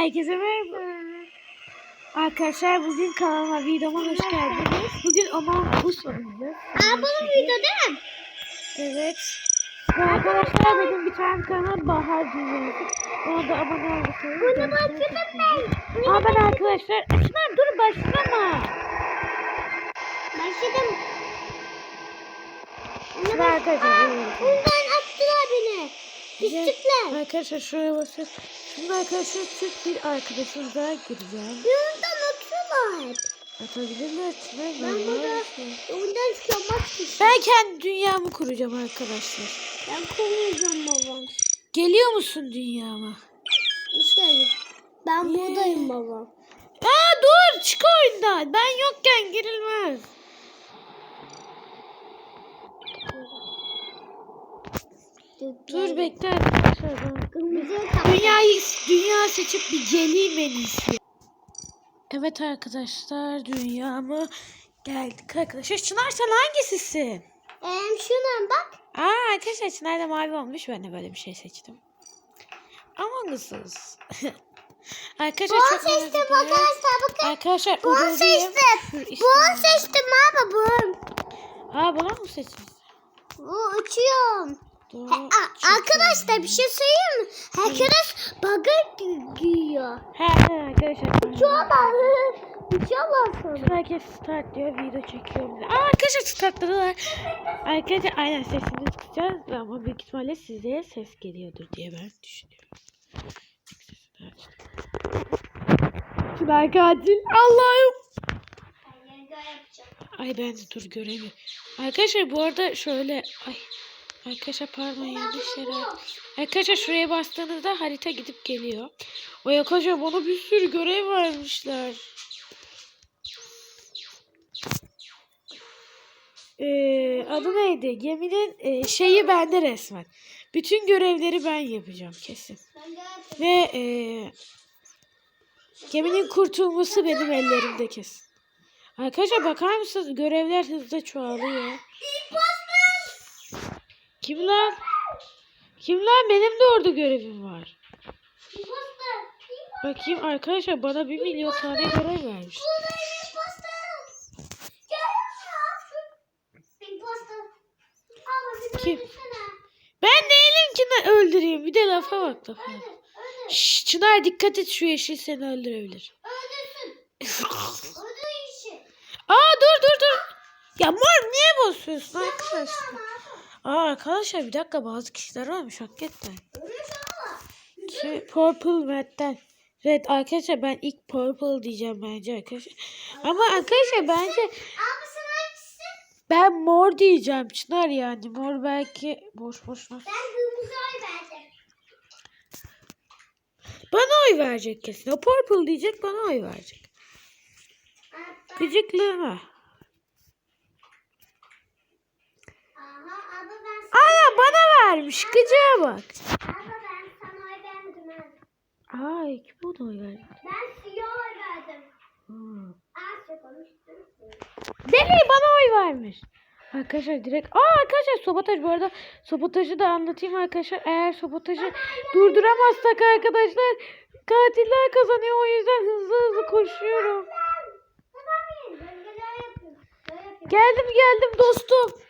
Herkese merhaba. Arkadaşlar bugün kanalıma videoma hoş geldiniz. Bugün Among Us oynayacağız. Aa bu video değil mi? Evet. Ve arkadaşlar benim bir tane kanal Bahar Dünyası. Ona da abone olursanız. Bunu başladım ben. Ama ben arkadaşlar... Çınar dur başlama. Başladım. Ve arkadaşlar. Bundan attılar beni. Pislikler. Arkadaşlar şuraya basın. Şimdi arkadaşlar Türk bir arkadaşım daha gireceğim. Bundan atıyorlar. Atabilirler. Ben normal burada ondan istiyorum. Ben kendi dünyamı kuracağım arkadaşlar. Ben kovmayacağım babam. Geliyor musun dünyama? Hoş geldin. Ben buradayım baba. Aa dur çık oyundan. Ben yokken girilmez. Dur bekle arkadaşlar. Dünyayı dünya seçip bir geleyim en iyisi. Evet arkadaşlar dünyamı geldik arkadaşlar. Çınar sen hangisisin? Em şuna bak. Aa arkadaşlar Çınar da mavi olmuş. Ben de böyle bir şey seçtim. Among Us'uz. arkadaşlar Bunu çok seçtim arkadaşlar bakın. Arkadaşlar Bunu Uğur'u seçtim. İsmini- seçtim abi bunu. Aa bana mı seçtin? Bu uçuyorum. A- arkadaşlar bir şey söyleyeyim mi? Herkes bagaj gi- giyiyor. He he arkadaşlar. Uçuyorlar. Uçuyorlar sonra. Herkes start diyor video çekiyorum. diye. Aa arkadaşlar startladılar. Arkadaşlar aynen sesini çıkacağız ama büyük ihtimalle size ses geliyordur diye ben düşünüyorum. Çınar katil. Allah'ım. Ay ben de dur göremiyorum. Arkadaşlar bu arada şöyle ay Arkadaşlar pardon yanlış yere. Arkadaşlar şuraya bastığınızda harita gidip geliyor. O arkadaşlar bana bir sürü görev vermişler. Ee, adı neydi? Geminin e, şeyi bende resmen. Bütün görevleri ben yapacağım kesin. Ve e, geminin kurtulması benim ellerimde kesin. Arkadaşlar bakar mısınız? Görevler hızla çoğalıyor. Kim lan? Kim lan? Benim de orada görevim var. Bakayım arkadaşlar bana bir milyon tane görev vermiş. Kim? Ben değilim ki ne öldüreyim. Bir de lafa bak lafa. Şşş Çınar dikkat et şu yeşil seni öldürebilir. Aa dur dur dur. Ya mor niye basıyorsun arkadaşlar? Aa arkadaşlar bir dakika bazı kişiler varmış hakikaten. Şey, purple Red'den. Red arkadaşlar ben ilk purple diyeceğim bence arkadaşlar. Ama arkadaşlar bence ben mor diyeceğim Çınar yani. Mor belki boş boşuna. Bana oy verecek kesin. O purple diyecek bana oy verecek. Gıcıklığıma. Aa bana vermiş. Gıcığa bak. Ay kim bana oy verdi? Ben siyah oy verdim. Hmm. Konuştum. Deli bana oy vermiş. Arkadaşlar direkt aa arkadaşlar sabotaj bu arada sabotajı da anlatayım arkadaşlar. Eğer sabotajı durduramazsak arkadaşlar katiller kazanıyor o yüzden hızlı hızlı koşuyorum. Geldim geldim dostum.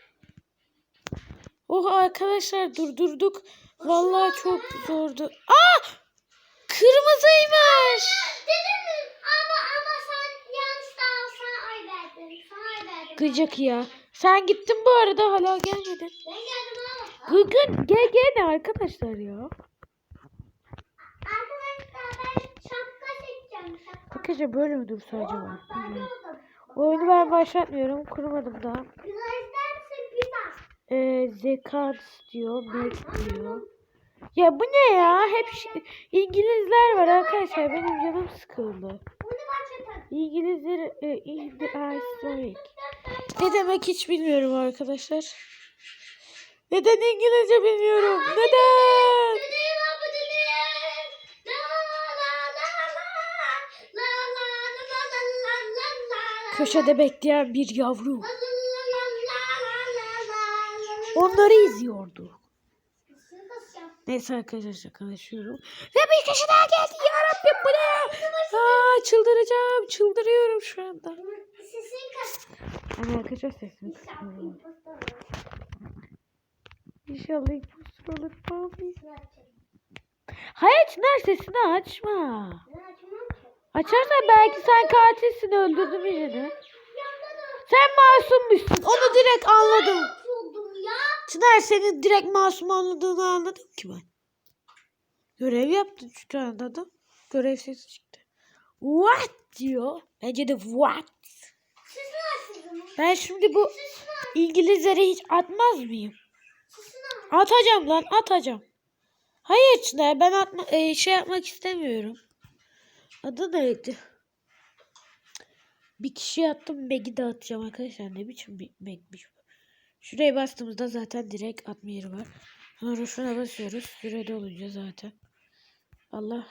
Oh arkadaşlar durdurduk. Vallahi çok zordu. Aa! Kırmızıymış. Dedim mi? Ama ama sen yanlış da sana oy verdin. Sana oy verdim. Gıcık ya. Sen gittin bu arada hala gelmedin. Ben geldim ama. Gıgın gel gel ne arkadaşlar ya. Arkadaşlar ben şapka seçeceğim. Şapka. Arkadaşlar böyle mi dursa acaba? Bilmiyorum. Oyunu ben başlatmıyorum. Kurmadım daha. Güzel Ee, zekat diyor. Max diyor. Ya bu ne ya? Hep İngilizler var arkadaşlar. Benim canım sıkıldı. Bunu başlatalım. İngilizler e, in the ice Ne demek hiç bilmiyorum arkadaşlar. Neden İngilizce bilmiyorum? Neden? Düdüğü var bu düdüğü. Onları izliyordu. Nasıl basacağım? Neyse arkadaşlar konuşuyorum. Ve bir kişi daha geldi. Yarabbim bu ne? Aa, çıldıracağım. Çıldırıyorum şu anda. Hani arkadaşlar sesini kısıyorum. İnşallah impostor olur. Abi. Hayır Çınar sesini açma. Açarsan belki sen katilsin öldürdün birini. Sen masummuşsun. Onu direkt anladım. Çınar senin direkt masum anladığını anladım ki ben. Görev yaptın tane adam. Görev sesi çıktı. What diyor. Bence de what. Ben şimdi bu İngilizlere hiç atmaz mıyım? Atacağım lan atacağım. Hayır Çınar ben atma, e, şey yapmak istemiyorum. Adı neydi? Bir kişiye attım Meg'i de atacağım arkadaşlar. Ne biçim bir Meg'miş bu. Şuraya bastığımızda zaten direkt atma yeri var. Sonra şuna basıyoruz. Süre dolunca zaten. Allah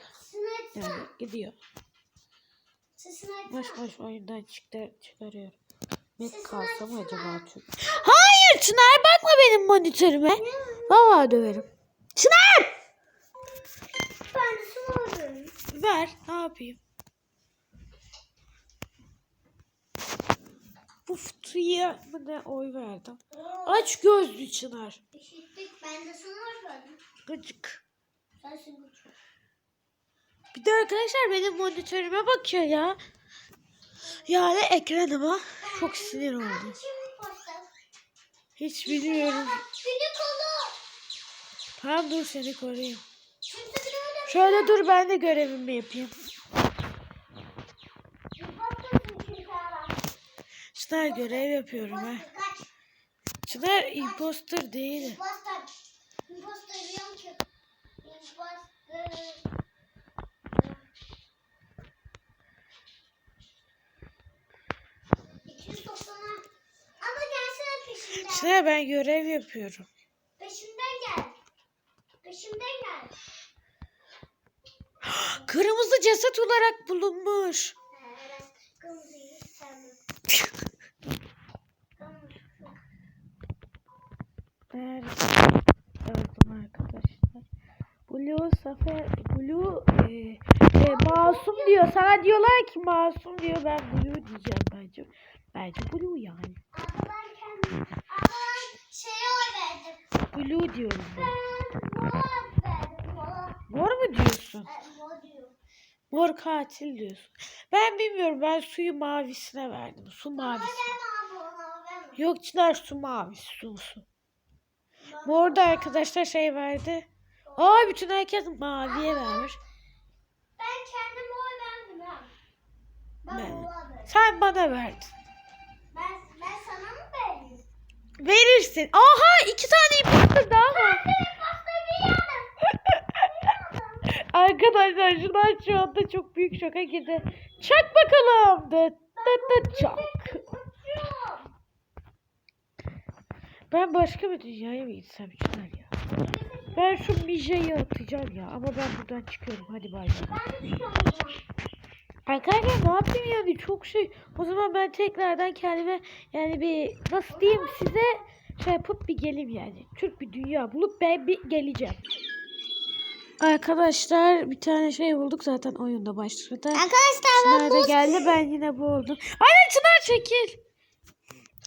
yani gidiyor. Baş baş oyundan çıktı, çıkarıyorum. Sesini kalsa mı acaba çünkü? Hayır Çınar bakma benim monitörüme. Vallahi döverim. Çınar! Ben sorarım. Ver. Ne yapayım? Puftuya mı ne oy verdim. Aç gözlü Çınar. Eşitlik ben de sana verdim. Gıcık. Sensin. Bir de arkadaşlar benim monitörüme bakıyor ya. Yani ekranıma. Çok sinir posta. Hiç bilmiyorum. Tamam dur seni koruyayım. Şöyle dur ben de görevimi yapayım. Çınar görev yapıyorum ha. Çınar imposter değil. Çınar ben görev yapıyorum. Peşimden gel. Peşimden gel. Kırmızı ceset olarak bulunmuş. Evet. Kırmızıyı hiç sevmem. Kırmızı. Evet. Öldüm arkadaşlar. Blue Safer Blue e, e, masum diyor. Sana diyorlar ki masum diyor. Ben Blue diyeceğim bence. Bence Blue yani. Ama ben kendim. Ben şeye verdim. Blue diyorum ben. Ben mor verdim. Mor. Mor mu diyorsun? Evet, mor katil diyorsun. Ben bilmiyorum. Ben suyu mavisine verdim. Su mavisi. abi. Yok Çınar su mavisi. Su su. Mor da arkadaşlar şey verdi. Aa bütün herkes maviye vermiş. Ben kendime oy verdim ha. Ben. Sen bana verdin. Ben, ben sana mı verdim? Verirsin. Aha iki tane imposter daha var. Arkadaşlar şunlar şu anda çok büyük şoka girdi. Çak bakalım. Dıt dıt dıt çak. Ben başka bir dünyaya mı gitsem Çınar ya? Ben şu Mija'yı atacağım ya. Ama ben buradan çıkıyorum. Hadi bay bay. Ben. Arkadaşlar ne yapayım yani çok şey. O zaman ben tekrardan kendime yani bir nasıl diyeyim size şey yapıp bir geleyim yani. Türk bir dünya bulup ben bir geleceğim. Arkadaşlar bir tane şey bulduk zaten oyunda başladı. Arkadaşlar Çınar da geldi ben yine bu oldum. Aynen Çınar çekil.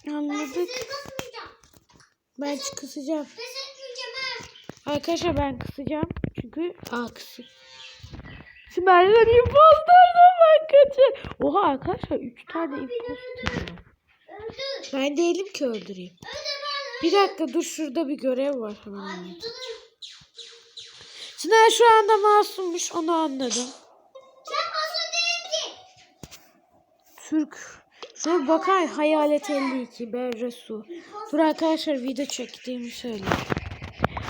Ben Anladık. Ben kısacağım. Etmeyeceğim ha. Arkadaşlar ben kısacağım. Çünkü aa kısayım. Çınar imposterden ben kaçır. Oha arkadaşlar 3 tane imposter. Ben değilim ki öldüreyim. Bir dakika dur şurada bir görev var hemen. Çınar şu anda masummuş onu anladım. Sen pasta değil ki. Türk. Dur bakar hayalet 52 Berre Su. Dur arkadaşlar video çektiğimi söyleyeyim.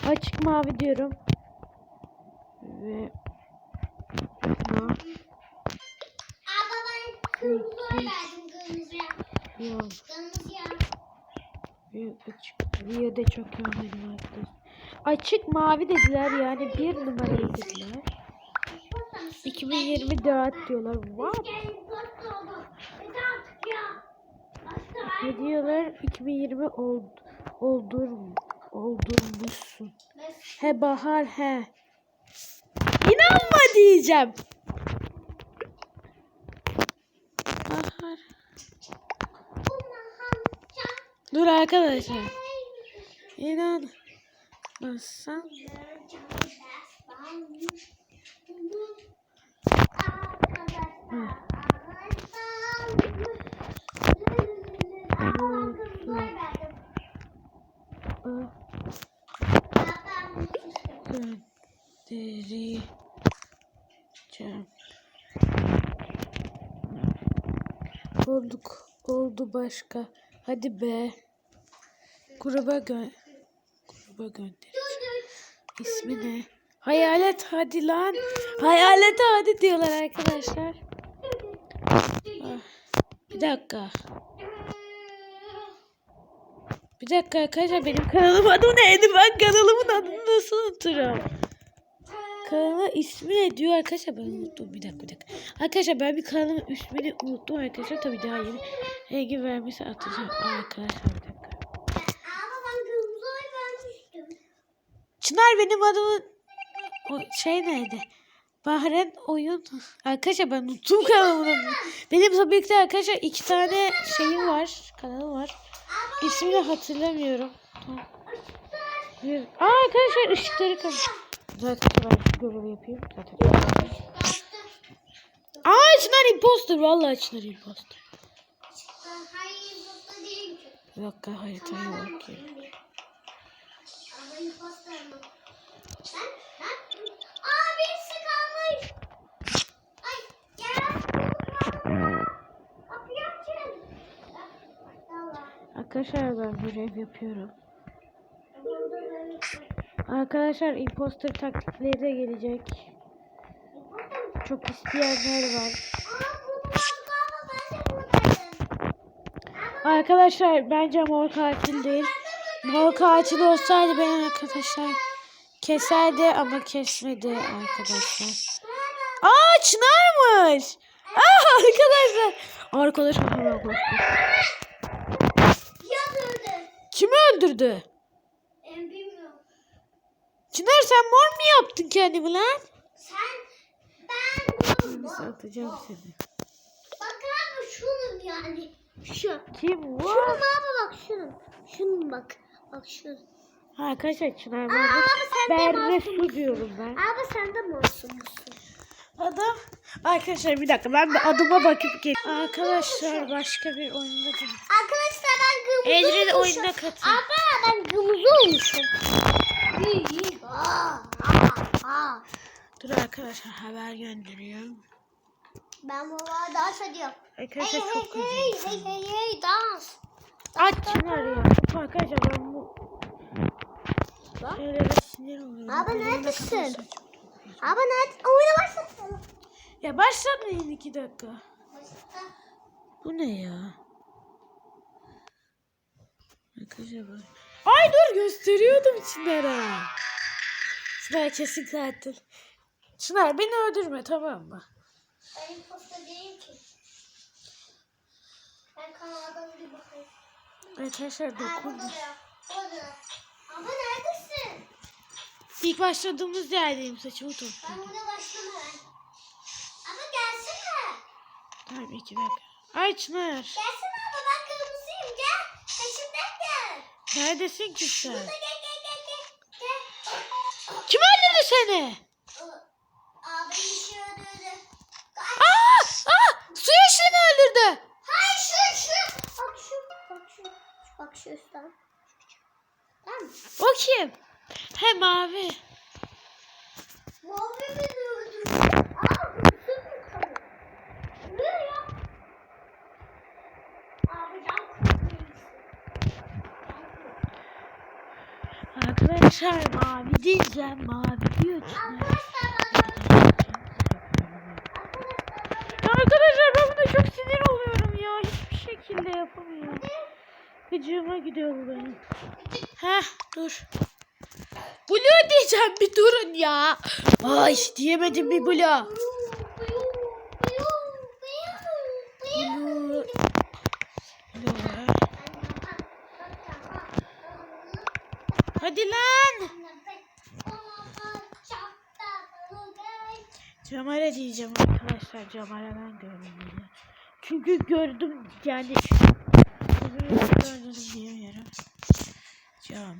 Açık mavi diyorum. Ve bu Abla ben kırmızı verdim kırmızıya. yok. Kırmızıya. Ve açık. Videoda çok görmedim arkadaşlar. Açık mavi dediler yani bir numarayı dediler. 2024 diyorlar. Wow. Ne diyorlar? 2020 oldu. Oldur oldurmuşsun. He Bahar he. İnanma diyeceğim. Bahar. Dur arkadaşlar. İnan. Nasıl? Göndereceğim. Olduk. Oldu başka. Hadi be. Gruba gö gruba gönder. İsmi ne? Hayalet hadi lan. Hayalet hadi diyorlar arkadaşlar. Ah, Bir dakika. Bir dakika arkadaşlar benim kanalım adı neydi? Ben kanalımın adını nasıl unuturum? Kanalın ismi ne diyor arkadaşlar ben unuttum bir dakika bir dakika. Arkadaşlar ben bir kanalımın ismini unuttum arkadaşlar tabii daha yeni rengi vermesi atacağım arkadaşlar bir dakika. Çınar benim adımın o şey neydi? Bahren oyun. Arkadaşlar ben unuttum kanalımın adını. Benim tabii ki arkadaşlar iki tane şeyim var. Kanalı var. İsmini hatırlamıyorum. Tamam. Aa arkadaşlar ışıkları kan. Zaten ben görevi yapayım. Zaten. Aa Çınar imposter. Vallahi Çınar imposter. Bir dakika haritaya bakayım. Ama imposter mı? Lan, lan. Aa birisi kalmış. Ay gel. Kapıyı açın. Allah. Arkadaşlar ben görev yapıyorum. Arkadaşlar imposter taktikleri de gelecek. Çok isteyenler var. Arkadaşlar bence mor katil değil. Mor katil olsaydı ben arkadaşlar keserdi ama kesmedi arkadaşlar. Aa Çınar'mış. Aa arkadaşlar. Arkadaşlar. Yatırdı. Kimi öldürdü? Ben bilmiyorum. Çınar sen mor mu yaptın kendimi lan? Sen ben Neyse atacağım seni. Bak abi şunun yani. Şu. Kim Şunun var? abi bak şunun. Şunun bak. Bak şunun. Arkadaşlar Çınar Aa, var. abi sen de Ben masum diyorum ben. Abi sen de masum musun? Adam. Arkadaşlar bir dakika ben bir adıma bakıp gel. Arkadaşlar başka bir oyunda değil. Ecrin olmuşum. oyuna katıl. Abi ben kırmızı olmuşum. Dur arkadaşlar haber gönderiyorum. Ben arada dans ediyorum. Hey Arkadaşlar hey çok hey güzel. hey hey hey dans. Aç Çınar ya. Arkadaşlar ben bu şeylere sinir oluyorum. Abi neredesin? Abi nerede? Oyuna başlatsana. Ya başlatmayın iki dakika. Bu ne ya? Arkadaşlar bak. Ay dur gösteriyordum Çınar'a. Çınar kesin katil. Çınar beni öldürme tamam mı? Ben imposter değilim ki. Ben kanaldan bir bakayım. Arkadaşlar dokun. Ama neredesin? İlk başladığımız yerdeyim saçımı Ben topluyorum. burada başlama ben. Ama gelsene. Tamam iki dakika. Ay Çınar. Gelsene abi ben kırmızıyım gel. Gel. Neredesin ki sen? Kim öldürdü seni? Abi bir şey öldürdü. Aa! Aa! Su yeşili mi öldürdü? Hayır şu şu. Bak şu. Bak şu. Bak şu üstten. O kim? He mavi. Mavi beni öldürdü. Aa hırsız mı kalır? Ne ya? Abi can kurtarıcısı. Arkadaşlar mavi diyeceğim mavi diyor. Arkadaşlar ben buna çok sinir oluyorum ya. Hiçbir şekilde yapamıyorum. Gıcığıma gidiyor bu benim. Heh dur. Blue diyeceğim bir durun ya. Ay diyemedim bir. Blue. lan. Camara diyeceğim arkadaşlar. Camara'dan görünüyor. Çünkü gördüm yani. Gördüm diyemiyorum. Camara.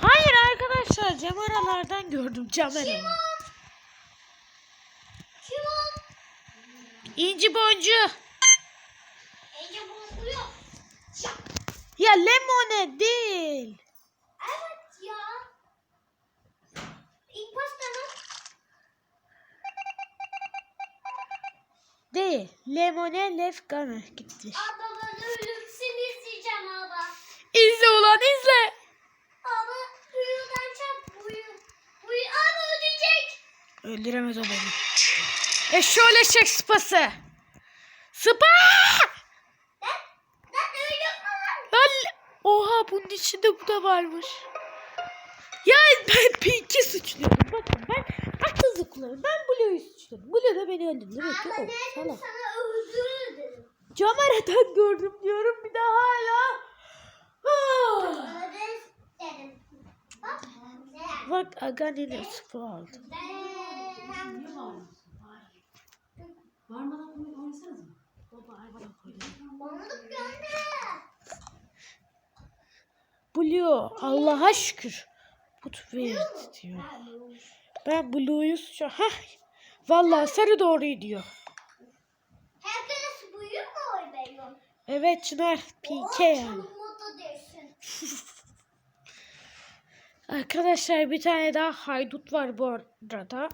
Hayır arkadaşlar cameralardan gördüm camera. İnci boncuğu. Ya lemone değil. Evet ya. İmpostor mu? Değil. Lemone lefkame gitti. Abla ben ölümsün izleyeceğim abla. İzle ulan izle. Abla huyudan çak huyu. Huyu abi ödeyecek. Öldüremez o beni. E şöyle çek sıpası. Sıpa! Lan, lan öyle falan. Lan, oha bunun içinde bu da varmış. Ya ben Pink'i suçluyorum. Bakın ben haksızlık kullanıyorum. Ben Blue'yu suçluyorum. Blue da beni öldürdü. Demek ki o. Salak. Camera'dan gördüm diyorum bir de hala. Ah. Bak. Bak Agani'nin sıfır aldı. Oyn- oynasanız mı? Banlık gönder. Blue Allah'a şükür. Put verdi diyor. Ben Blue'yu suçluyorum. Hah. Vallahi sarı doğruyu diyor. Herkes buyur mu oy veriyor? Evet Çınar Pink'e yani. Arkadaşlar bir tane daha haydut var bu arada.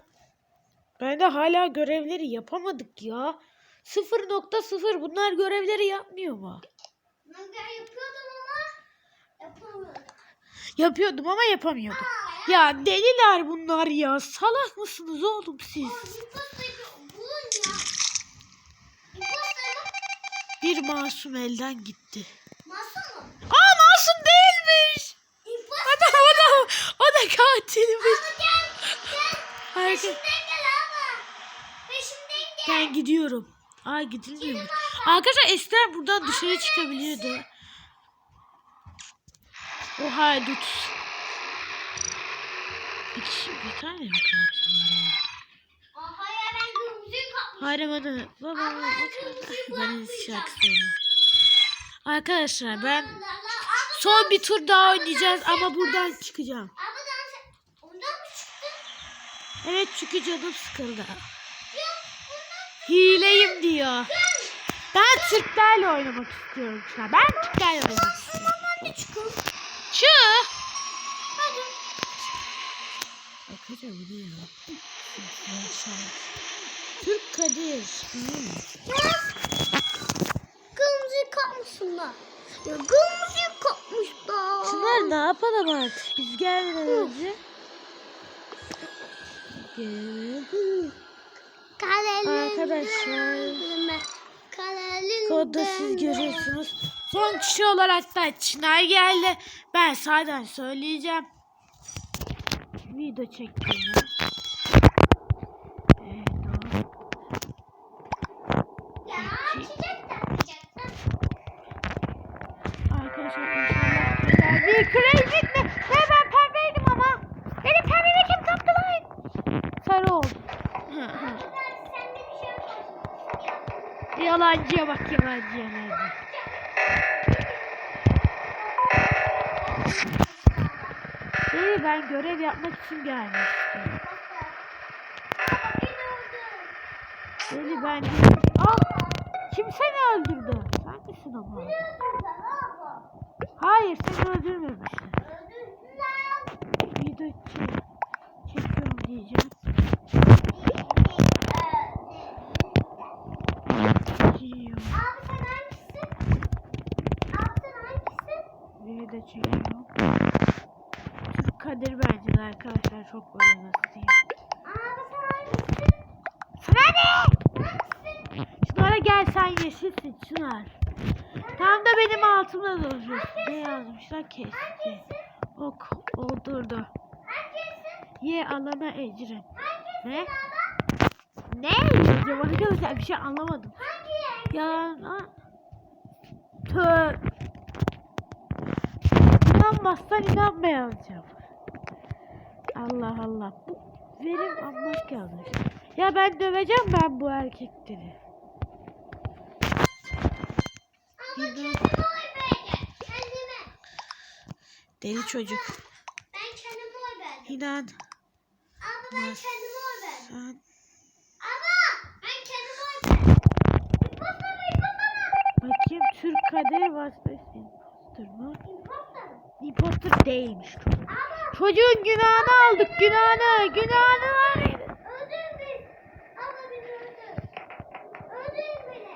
Ben de hala görevleri yapamadık ya. 0.0 bunlar görevleri yapmıyor mu? Ben gel yapıyordum ama yapamıyordum. Yapıyordum ama yapamıyordum. Ya deliler bunlar ya. Salak mısınız oğlum siz? Bir masum elden gitti. Masum mu? Aa masum değilmiş. O da o da o da katilmiş. Ama gel. Gel. Ben gidiyorum. Aa gidilmiyor. Arkadaşlar eskiden buradan dışarı çıkabiliyordu. O haydut. Kişi bir tane mi katil var ben kırmızıyı kapmışım. Hayır bana baba ben şarkı söyleyeyim. Arkadaşlar ben son bir tur daha oynayacağız ama buradan çıkacağım. Evet çünkü canım sıkıldı. Hileyim diyor. Ben Türklerle oynamak istiyorum şu an. Ben Türklerle oynamak istiyorum. Ben de çıkıyorum. Çı. Hadi. Ne ya? Türk Kadir. Kırmızıyı kapmışsınlar. Ya kırmızıyı kapmışlar. Çınar ne yapalım artık? Biz gelmeden önce. Gel. Arkadaşlar. Kodda siz görüyorsunuz. Son kişi olarak da Çınar geldi. Ben zaten söyleyeceğim. Video çektiğimi. Evet, Ya. Arkadaşlar inşallah bir crazy mi? Ne ben pembeydim ama. Benim pembemi kim kaptı lan? Oldu. Yalancıya bak yalancıya İyi ben görev yapmak için gelmiştim. Deli ben değilim. Aa, kim seni öldürdü? Sen misin ama? Hayır seni öldürmemişler. Video çek- çekiyorum diyeceğim. Çekiyorum. Video çekiyorum. Kadir bence de arkadaşlar çok böyle nasıl diyeyim. Sana ne? Çınar'a gel sen yeşilsin Çınar. Tam da benim altımda duruyorsun. Ne yazmışlar kesti. Ok oldurdu. Ye alana ecrin. Ne? Ne yazıyor arkadaşlar bir şey anlamadım. Yalan. Tö. İnanmazsan inanma yazacağım. Allah Allah. Bu benim anmak yanlış. Ya ben döveceğim ben bu erkekleri. Ama kendime oy verdim. Kendime. Deli çocuk. Ben kendime oy verdim. İnan. Ama ben kendime oy verdim. Ama ben kendime oy verdim. İmposter imposter bakayım Türk Kadir Vasfes imposter mı? İmposter mı? Imposter değilmiş çocuk. Çocuğun günahını aldık günahını. Günahını. öldür biz. Ama biz öldür. Öldür beni.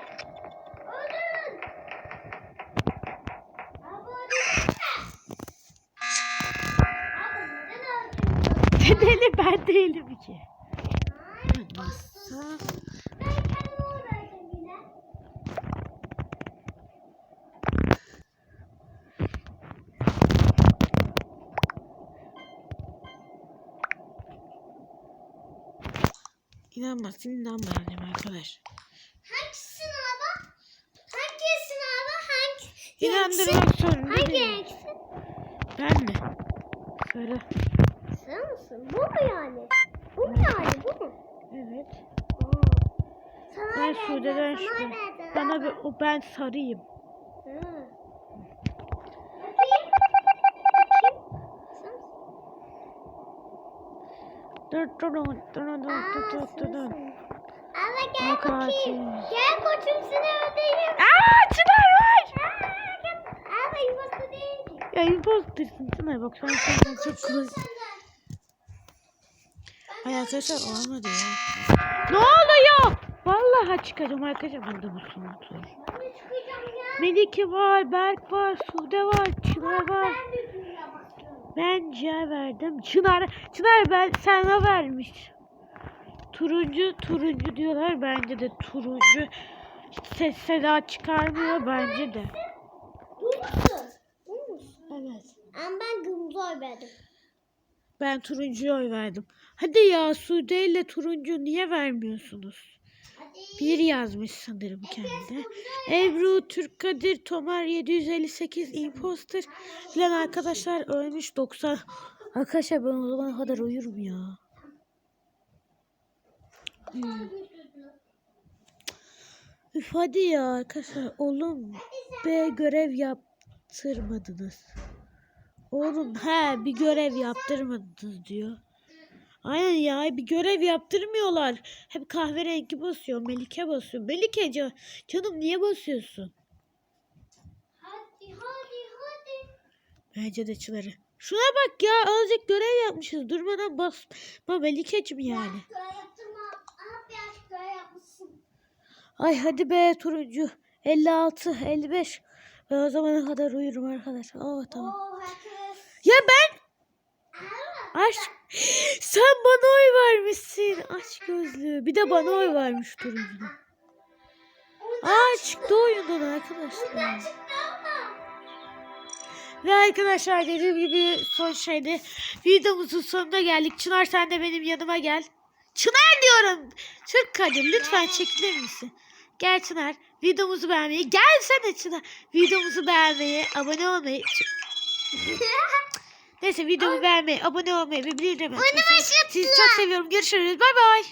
Öldürün. Ama öldürsene. Ama neden öldürdün? Deli ben değilim ki. Hayır, Nasıl? Ben kendime oy verdim yine. İnanmazsın inanmayalım arkadaş. Hangisini abi? Hangisini abi? Hangi? İnandırmak zorunda Hangi renksin? Ben mi? Söyle. Sen misin? Bu mu yani? Bu mu yani? Bu mu? Evet. Sana Ben verdim, Sude'den sana şüphe. verdim. Bana ben sarıyım. Hı. Bakayım. Bakayım. Sen- Dur dur dur dur dur Aa, dur dur dur dur. sensin. Ama gel Bak bakayım. Gel koçum seni öldüreyim. Aa Çınar var. Ama yuvası değil. Ya impostersin Çınar bak sen sen çok kolay. Senden. Ay arkadaşlar olmadı ya. Ne oluyor? Vallahi çıkarım arkadaşlar burada bu çıkacağım ya. Melike var, Berk var, Sude var, Çınar var. Ben de düğüne bakıyorum. Ben Cihan verdim. Çınar, Çınar ben sana vermiş. Turuncu, turuncu diyorlar. Bence de turuncu. Ses seda çıkarmıyor bence de. Bu musun? Bu musun? Evet. Ama ben kırmızı oy verdim. Ben turuncuya oy verdim. Hadi ya Sude ile turuncu niye vermiyorsunuz? Bir yazmış sanırım kendi. Ebru, Türk Kadir, Tomar 758, Imposter filan arkadaşlar ölmüş 90. Arkadaşlar ben o zaman kadar uyurum ya. Hmm. Üf hadi ya arkadaşlar oğlum be görev yaptırmadınız. Oğlum he bir görev yaptırmadınız diyor. Aynen ya bir görev yaptırmıyorlar. Hep kahverengi basıyor. Melike basıyor. Melike can, canım niye basıyorsun? Hadi hadi hadi. Bence de Çınar'ı. Şuna bak ya azıcık görev yapmışız. Durmadan basma Melike'cim yani. Ay hadi be turuncu. 56, 55. Ben o zamana kadar uyurum arkadaşlar. Aa tamam. Oo. Ya ben aç. Sen bana oy vermişsin. Aç gözlü. Bir de bana oy vermiş turuncu. Aa çıktı oyundan arkadaşlar. Ve arkadaşlar dediğim gibi son şeyde videomuzun sonuna geldik. Çınar sen de benim yanıma gel. Çınar diyorum. Türk Kadir lütfen çekilir misin? Gel Çınar. Videomuzu beğenmeyi. Gelsene Çınar. Videomuzu beğenmeyi, abone olmayı. Neyse videomu beğenmeyi, abone olmayı ve bildirim açmayı. Sizi çok seviyorum. Görüşürüz. Bay bay.